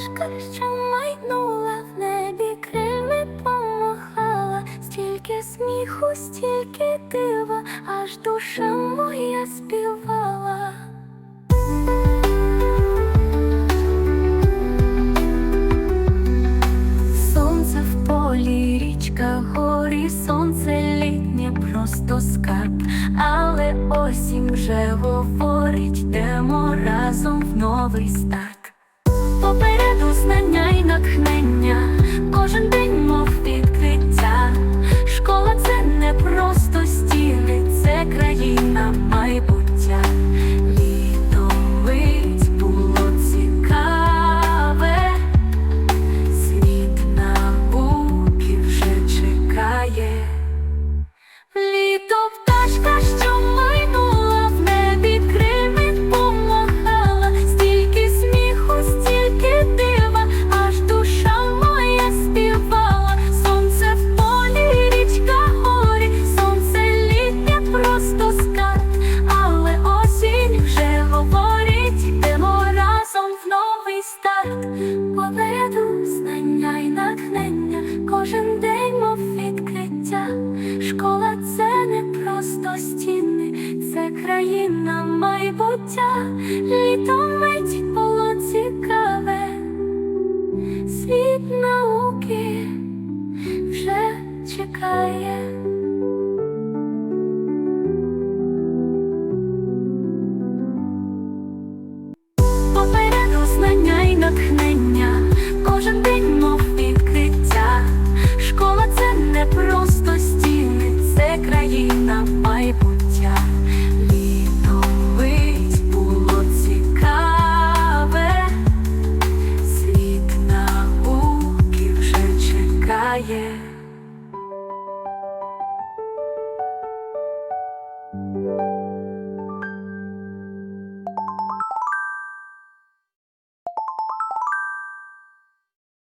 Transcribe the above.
пташка, що майнула в небі, крильми помахала, стільки сміху, стільки дива, аж душа моя співала. Сонце в полі, річка горі, сонце літнє, просто скарб, але осінь вже говорить, йдемо разом в новий старт. Школа це не просто стіни, це країна майбуття. Літо мить було цікаве, світ науки вже чекає. yeah.